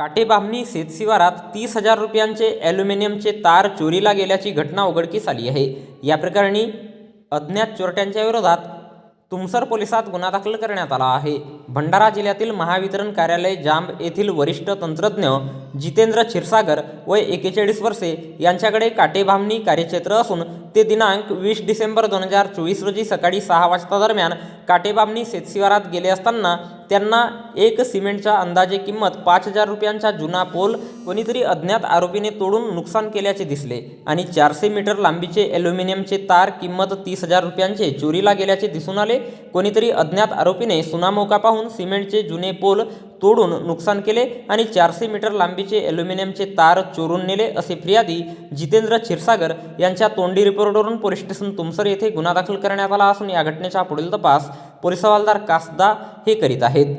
काटेबामणी शेतशिवारात तीस हजार रुपयांचे ॲल्युमिनियमचे तार चोरीला गेल्याची घटना उघडकीस आली आहे. या प्रकरणी अज्ञात चोरट्यांच्या विरोधात तुमसर पोलिसात गुन्हा दाखल करण्यात आला आहे. भंडारा जिल्ह्यातील महावितरण कार्यालय जांब येथील वरिष्ठ तंत्रज्ञ जितेंद्र क्षीरसागर वय एकेचाळीस वर्षे यांच्याकडे काटेबामणी कार्यक्षेत्र असून ते दिनांक वीस डिसेंबर दोन हजार चोवीस रोजी सकाळी सहा वाजता दरम्यान काटेबामणी शेतशिवारात गेले असताना त्यांना एक सिमेंटच्या अंदाजे किंमत पाच हजार रुपयांचा जुना पोल कोणीतरी अज्ञात आरोपीने तोडून नुकसान केल्याचे दिसले आणि चारशे मीटर लांबीचे ॲल्युमिनियमचे तार किंमत तीस हजार रुपयांचे चोरीला गेल्याचे दिसून आले. कोणीतरी अज्ञात आरोपीने सुनामोका पाहून सिमेंटचे जुने पोल तोडून नुकसान केले आणि चारशे मीटर लांबीचे ॲल्युमिनियमचे तार चोरून नेले असे फिर्यादी जितेंद्र क्षीरसागर यांच्या तोंडी रिपोर्टवरून पोलीस स्टेशन तुमसर येथे गुन्हा दाखल करण्यात आला असून या घटनेचा पुढील तपास पोलीस हवालदार कासदा हे करीत आहेत.